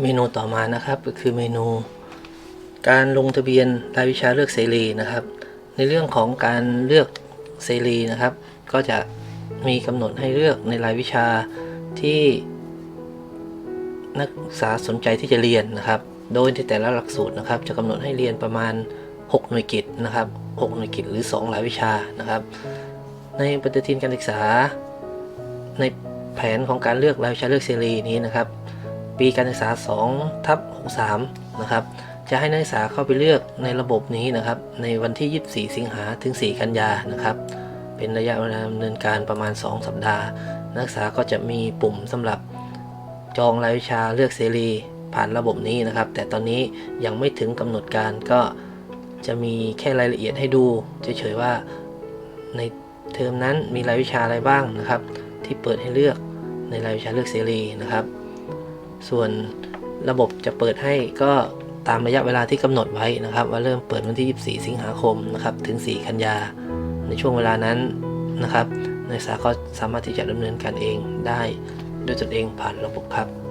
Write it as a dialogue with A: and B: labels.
A: เมนูต่อมานะครับก็คือเมนู การลงทะเบียนรายวิชาเลือกเสรีนะครับ ในเรื่องของการเลือกเสรีนะครับ ก็จะมีกำหนดให้เลือกในรายวิชาที่นักศึกษาสนใจที่จะเรียนนะครับ โดยในแต่ละหลักสูตรนะครับ จะกำหนดให้เรียนประมาณ 6 หน่วยกิตนะครับ 6 หน่วยกิตหรือ2รายวิชานะครับ ในปฏิทินการศึกษา ในแผนของการเลือกรายวิชาเลือกเสรีนี้นะครับ ปีการศึกษา2ทับ63นะครับจะให้นักศึกษาเข้าไปเลือกในระบบนี้นะครับ ในวันที่ 24 สิงหาถึง 4 กันยานะครับ เป็นระยะเวลาดำเนินการประมาณ 2 สัปดาห์ นักศึกษาก็จะมีปุ่มสำหรับจองรายวิชาเลือกเสรีผ่านระบบนี้นะครับ แต่ตอนนี้ยังไม่ถึงกำหนดการก็จะมีแค่รายละเอียดให้ดูเฉยๆว่าในเทอมนั้นมีรายวิชาอะไรบ้างนะครับ ที่เปิดให้เลือกในรายวิชาเลือกเสรีนะครับ ส่วนระบบจะเปิดให้ก็ตามระยะเวลาที่กำหนดไว้นะครับ ว่าเริ่มเปิดวันที่ 24 สิงหาคมนะครับถึง 4 กันยา ในช่วงเวลานั้นนะครับนักศึกษาก็สามารถที่จะดำเนินการเองได้ด้วยตนเองผ่านระบบครับ